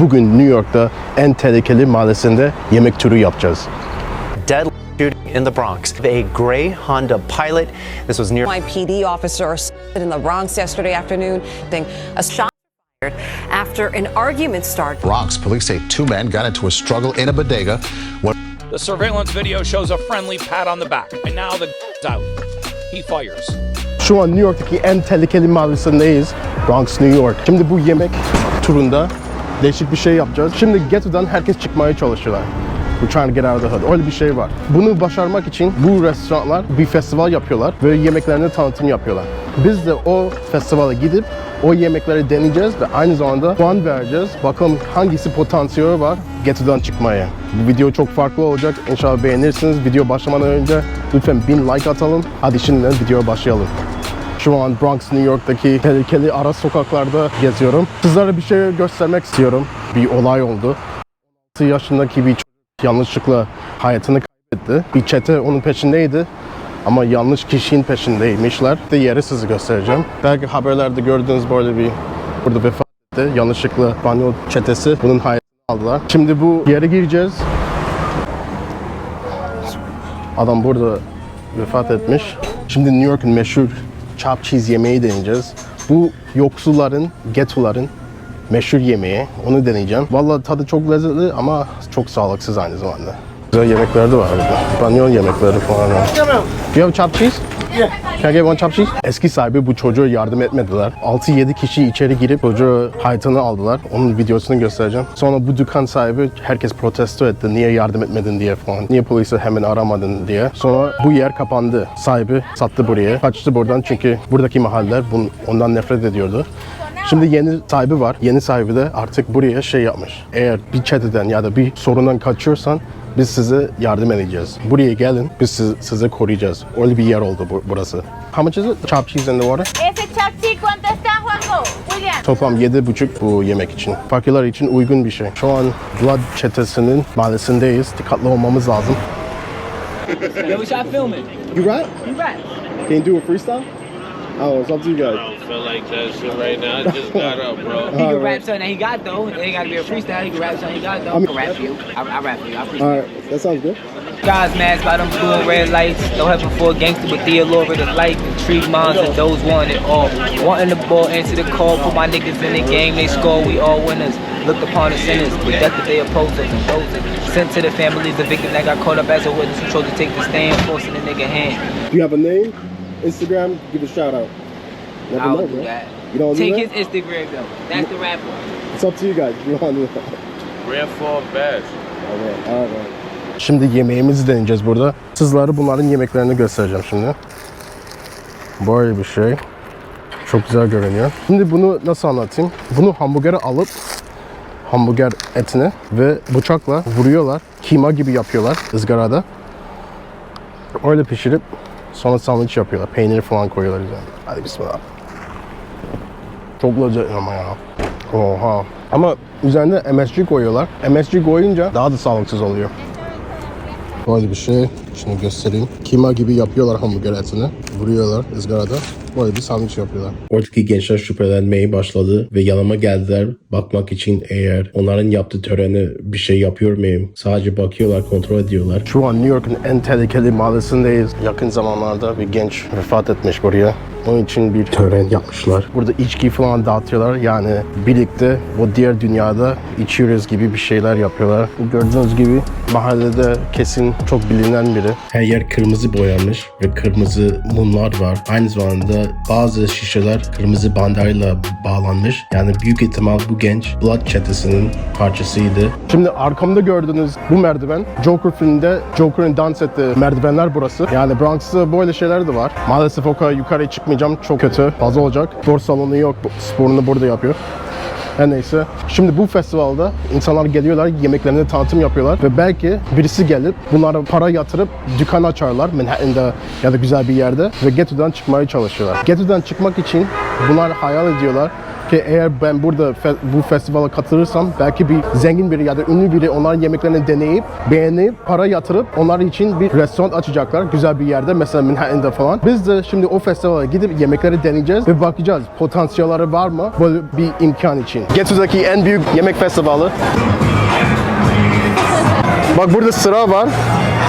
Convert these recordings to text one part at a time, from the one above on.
Bugün New York'ta en tehlikeli mahallesinde yemek turu yapacağız. deadly shooting in the Bronx. A gray Honda Pilot. This was near NYPD officer in the Bronx yesterday afternoon. A shot fired after an argument started. Bronx, police say two men got into a struggle in a bodega when The surveillance video shows a friendly pat on the back, and now the out. He fires. Şu an New York'taki en tehlikeli mahallesindeyiz. Bronx, New York. Şimdi bu yemek turunda değişik bir şey yapacağız. Şimdi ghetto'dan herkes çıkmaya çalışıyorlar. We're trying to get out of the hood. Öyle bir şey var. Bunu başarmak için bu restoranlar bir festival yapıyorlar ve yemeklerini tanıtım yapıyorlar. Biz de o festivale gidip o yemekleri deneyeceğiz ve aynı zamanda puan vereceğiz. Bakalım hangisi potansiyeli var ghetto'dan çıkmaya. Bu video çok farklı olacak. İnşallah beğenirsiniz. Video başlamadan önce lütfen bin like atalım. Hadi şimdiden videoya başlayalım. Şu an Bronx, New York'taki tehlikeli ara sokaklarda geziyorum. Sizlere bir şey göstermek istiyorum. Bir olay oldu. 6 yaşındaki bir çocuk yanlışlıkla hayatını kaybetti. Bir çete onun peşindeydi. Ama yanlış kişinin peşindeymişler. De yeri size göstereceğim. Belki haberlerde gördüğünüz böyle bir burada vefat etti. Yanlışlıkla banyo çetesi bunun hayatını aldılar. Şimdi bu yere gireceğiz. Adam burada vefat etmiş. Şimdi New York'un meşhur chopped cheese yemeği deneyeceğiz. Bu yoksulların, ghettoların meşhur yemeği. Onu deneyeceğim. Vallahi tadı çok lezzetli ama çok sağlıksız aynı zamanda. Güzel yemekler de var burada. Banyon yemekleri falan var. Do you have cheese? Can I? Eski sahibi bu çocuğa yardım etmediler. 6-7 kişi içeri girip çocuğu hayatını aldılar. Onun videosunu göstereceğim. Sonra bu dükkan sahibi herkes protesto etti. Niye yardım etmedin diye falan. Niye polisi hemen aramadın diye. Sonra bu yer kapandı. Sahibi sattı buraya. Kaçtı buradan çünkü buradaki mahalle bun- ondan nefret ediyordu. Şimdi yeni sahibi var. Yeni sahibi de artık buraya şey yapmış. Eğer bir çeteden ya da bir sorundan kaçıyorsan biz size yardım edeceğiz. Buraya gelin, biz sizi, sizi koruyacağız. Öyle bir yer oldu bu, burası. How much is it? Chopped cheese in the water? Ese chapchi, ¿cuánto está, Juanjo? William. Toplam 7,5 bu yemek için. Fakirler için uygun bir şey. Şu an Blood çetesinin mahallesindeyiz. Dikkatli olmamız lazım. Yo, we shot filming. You right? You rap. Can you do a freestyle? Oh, it's up to you guys. I don't feel like that shit right now. I just got up, bro. He can rap something that he got though. It ain't gotta be a freestyle. He can rap something he got though. I, can rap for you. I, I rap you. I freestyle. Alright, that sounds good. Guys, mask by them blue and red lights. No heaven for a gangster, but the allure of the light. Intrigue minds and those wanting it all. Wanting the ball, answer the call. Put my niggas in the game, they score. We all winners. Looked upon the sinners, but death that they oppose us and those us. Sent to the families, the victim that got caught up as a witness who chose to take the stand, forcing the nigga hand. Do you have a name? Instagram? Give a shout out. Never I'll know, do bro. that. You don't do Take that? his Instagram though. That's the rap one. It's up to you guys. You want to do that. Red Fall Bass. Alright, alright. Şimdi yemeğimizi deneyeceğiz burada. Sizlere bunların yemeklerini göstereceğim şimdi. Böyle bir şey. Çok güzel görünüyor. Şimdi bunu nasıl anlatayım? Bunu hamburgere alıp hamburger etini ve bıçakla vuruyorlar. Kima gibi yapıyorlar ızgarada. Öyle pişirip sonra sandviç yapıyorlar. Peynir falan koyuyorlar üzerine. Hadi bismillah. Çok lezzetli ama ya. Oha. Ama üzerine MSG koyuyorlar. MSG koyunca daha da sağlıksız oluyor. Böyle bir şey. Şimdi göstereyim. Kima gibi yapıyorlar hamburger etini. Vuruyorlar ızgarada. Böyle bir sandviç yapıyorlar. Oradaki gençler şüphelenmeye başladı ve yanıma geldiler bakmak için eğer onların yaptığı töreni bir şey yapıyor muyum? Sadece bakıyorlar, kontrol ediyorlar. Şu an New York'un en tehlikeli mahallesindeyiz. Yakın zamanlarda bir genç vefat etmiş buraya. Onun için bir tören yapmışlar. Burada içki falan dağıtıyorlar. Yani birlikte o diğer dünyada içiyoruz gibi bir şeyler yapıyorlar. Gördüğünüz gibi mahallede kesin çok bilinen biri. Her yer kırmızı boyanmış ve kırmızı mumlar var. Aynı zamanda bazı şişeler kırmızı bandayla bağlanmış. Yani büyük ihtimal bu genç Blood çetesinin parçasıydı. Şimdi arkamda gördüğünüz bu merdiven Joker filminde Joker'ın dans ettiği merdivenler burası. Yani Bronx'ta böyle şeyler de var. Maalesef o kadar yukarı çıkmayacağım. Çok kötü. Fazla olacak. Spor salonu yok. Sporunu burada yapıyor. Her neyse. Şimdi bu festivalda insanlar geliyorlar, yemeklerini tanıtım yapıyorlar ve belki birisi gelip bunlara para yatırıp dükkan açarlar Manhattan'da ya da güzel bir yerde ve ghetto'dan çıkmaya çalışıyorlar. Ghetto'dan çıkmak için bunlar hayal ediyorlar Ki eğer ben burada fe- bu festivale katılırsam belki bir zengin biri ya da ünlü biri onların yemeklerini deneyip beğenip para yatırıp onlar için bir restoran açacaklar güzel bir yerde mesela Manhattan'da falan. Biz de şimdi o festivale gidip yemekleri deneyeceğiz ve bakacağız potansiyelleri var mı böyle bir imkan için. Getto'daki en büyük yemek festivali. Bak burada sıra var.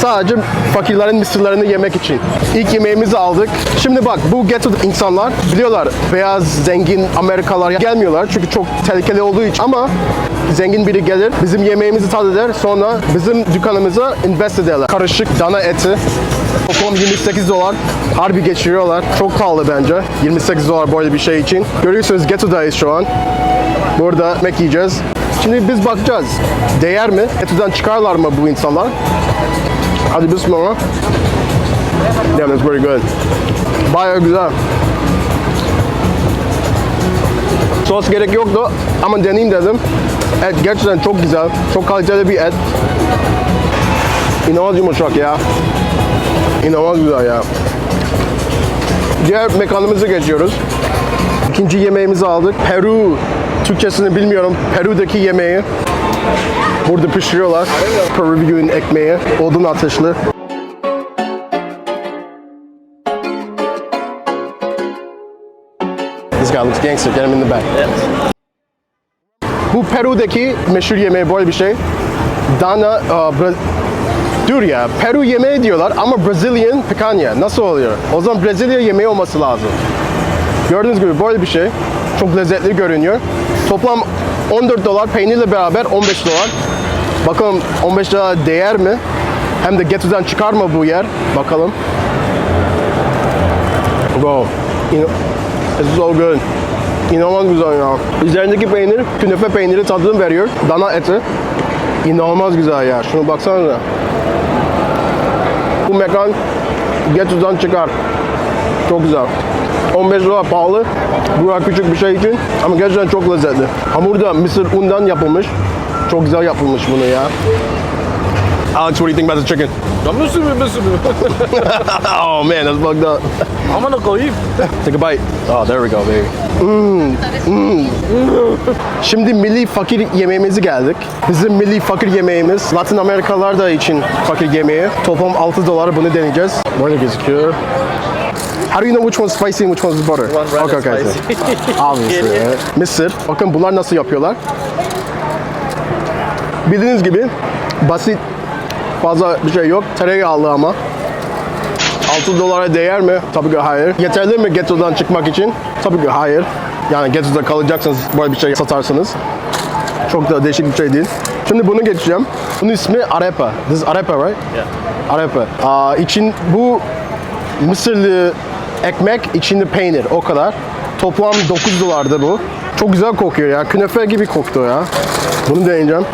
Sadece fakirlerin mısırlarını yemek için. İlk yemeğimizi aldık. Şimdi bak bu ghetto insanlar biliyorlar beyaz zengin Amerikalılar gelmiyorlar çünkü çok tehlikeli olduğu için ama zengin biri gelir bizim yemeğimizi tad eder sonra bizim dükkanımıza invest ederler. Karışık dana eti toplam 28 dolar harbi geçiriyorlar. Çok pahalı bence 28 dolar böyle bir şey için. Görüyorsunuz ghetto'dayız şu an. Burada yemek yiyeceğiz. Şimdi biz bakacağız. Değer mi? Etüden çıkarlar mı bu insanlar? Hadi bismillah. Yeah, that's very good. Bayağı güzel. Sos gerek yoktu ama deneyeyim dedim. Et gerçekten çok güzel. Çok kaliteli bir et. İnanılmaz yumuşak ya. İnanılmaz güzel ya. Diğer mekanımıza geçiyoruz. İkinci yemeğimizi aldık. Peru. Türkçesini bilmiyorum. Peru'daki yemeği. Burada pişiriyorlar. Peruvian ekmeği. Odun ateşli. This guy looks gangster. Get him in the back. Bu Peru'daki meşhur yemeği böyle bir şey. Dana, uh, Dur ya, Peru yemeği diyorlar ama Brazilian picanha. Nasıl oluyor? O zaman Brezilya yemeği olması lazım. Gördüğünüz gibi böyle bir şey. Çok lezzetli görünüyor. Toplam 14 dolar peynirle beraber 15 dolar. Bakalım 15 dolar değer mi? Hem de Getto'dan çıkar mı bu yer? Bakalım. Wow. It's so good. İnanılmaz güzel ya. Üzerindeki peynir künefe peyniri tadını veriyor. Dana eti. İnanılmaz güzel ya. Şunu baksanıza. Bu mekan Getto'dan çıkar. Çok güzel. 15 dolar pahalı. Burası küçük bir şey için ama gerçekten çok lezzetli. Hamur da mısır undan yapılmış. Çok güzel yapılmış bunu ya. Alex, what do you think about the chicken? Mı mısır mı? Oh man, that's fucked up. Amına koyayım. Take a bite. Oh, there we go, baby. Mm, Şimdi milli fakir yemeğimizi geldik. Bizim milli fakir yemeğimiz Latin Amerikalılar da için fakir yemeği. Toplam 6 dolar bunu deneyeceğiz. Böyle gözüküyor. How do you know which one's spicy and which one's butter? One red okay, okay, spicy. Obviously. yeah. Mısır. Bakın bunlar nasıl yapıyorlar. Bildiğiniz gibi basit fazla bir şey yok. Tereyağlı ama. 6 dolara değer mi? Tabii ki hayır. Yeterli mi ghetto'dan çıkmak için? Tabii ki hayır. Yani ghetto'da kalacaksınız böyle bir şey satarsınız. Çok da değişik bir şey değil. Şimdi bunu geçeceğim. Bunun ismi arepa. This is arepa, right? Yeah. Arepa. Aa, için bu Mısırlı ekmek, içinde peynir. O kadar. Toplam 9 dolardı bu. Çok güzel kokuyor ya. Künefe gibi koktu ya. Bunu deneyeceğim.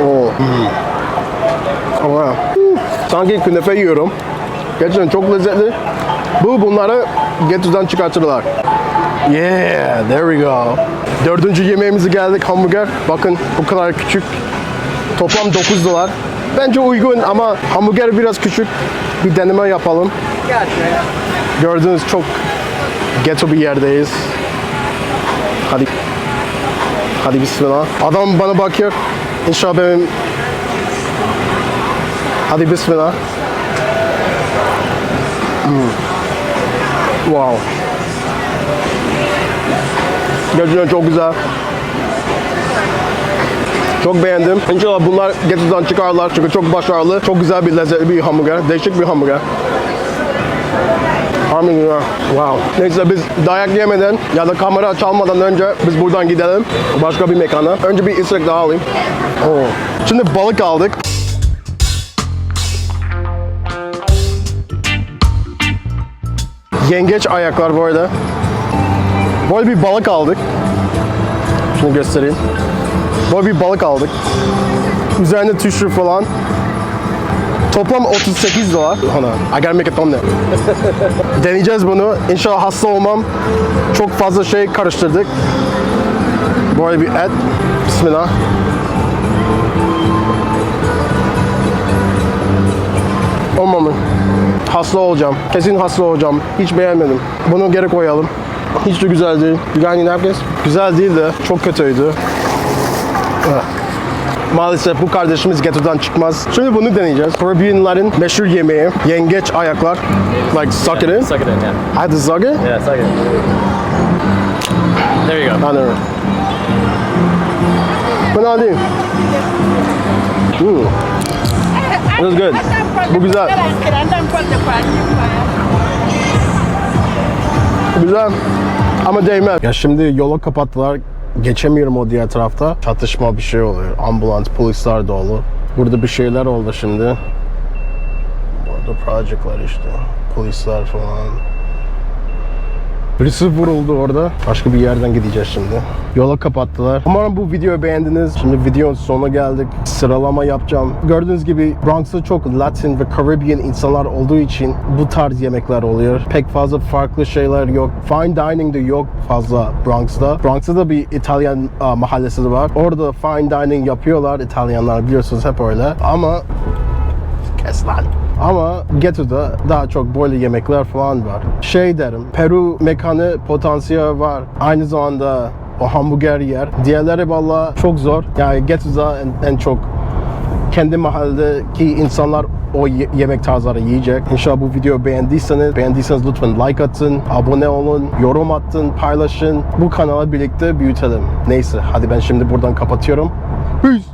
Oo. Ama hmm, sanki künefe yiyorum. Gerçekten çok lezzetli. Bu bunları Getto'dan çıkartırlar. Yeah, there we go. Dördüncü yemeğimize geldik hamburger. Bakın bu kadar küçük. Toplam 9 dolar. Bence uygun ama hamburger biraz küçük. Bir deneme yapalım. Gördüğünüz çok ghetto bir yerdeyiz. Hadi. Hadi bismillah. Adam bana bakıyor. İnşallah benim Hadi bismillah. Hmm. Wow. Gerçekten çok güzel. Çok beğendim. İnşallah bunlar Getto'dan çıkarlar çünkü çok başarılı. Çok güzel bir lezzetli bir hamburger. Değişik bir hamburger. Güzel. Wow. Neyse biz dayak yemeden ya da kamera çalmadan önce biz buradan gidelim. Başka bir mekana. Önce bir istek daha alayım. Oo. Şimdi balık aldık. Yengeç ayaklar bu arada. Böyle bir balık aldık. Şunu göstereyim. Böyle bir balık aldık. Üzerinde tuşlu falan. Toplam 38 dolar. On. I gotta make a thumbnail. Deneyeceğiz bunu. İnşallah hasta olmam. Çok fazla şey karıştırdık. Böyle bir et. Bismillah. Olmamın. Hasta olacağım. Kesin hasta olacağım. Hiç beğenmedim. Bunu geri koyalım. Hiç de güzel değil. Any napkins? Güzel değil de çok kötüydü. Ah. Maalesef bu kardeşimiz ghetto'dan çıkmaz. Şimdi bunu deneyeceğiz. Caribbean'ların meşhur yemeği. Yengeç ayaklar. Like suck it in. Suck it in, yeah. I had to suck it? Yeah, suck it. There you go. I know. Fena değil. Hmm. It was good. Bu güzel. Güzel. Ama değmez. Ya şimdi yola kapattılar. Geçemiyorum o diğer tarafta. Çatışma bir şey oluyor. Ambulans, polisler dolu. Burada bir şeyler oldu şimdi. Burada projectler işte. Polisler falan. Birisi vuruldu orada. Başka bir yerden gideceğiz şimdi. Yola kapattılar. Umarım bu videoyu beğendiniz. Şimdi videonun sonuna geldik. Sıralama yapacağım. Gördüğünüz gibi Bronx'ta çok Latin ve Caribbean insanlar olduğu için bu tarz yemekler oluyor. Pek fazla farklı şeyler yok. Fine dining de yok fazla Bronx'ta. Bronx'ta da bir İtalyan aa, mahallesi de var. Orada fine dining yapıyorlar. İtalyanlar biliyorsunuz hep öyle. Ama Kes lan. Ama Ghetto'da daha çok böyle yemekler falan var. Şey derim, Peru mekanı potansiyel var. Aynı zamanda o hamburger yer. Diğerleri valla çok zor. Yani Ghetto'da en, en çok kendi mahalledeki insanlar o ye- yemek tarzları yiyecek. İnşallah bu videoyu beğendiyseniz, beğendiyseniz lütfen like atın, abone olun, yorum atın, paylaşın. Bu kanala birlikte büyütelim. Neyse hadi ben şimdi buradan kapatıyorum. Peace.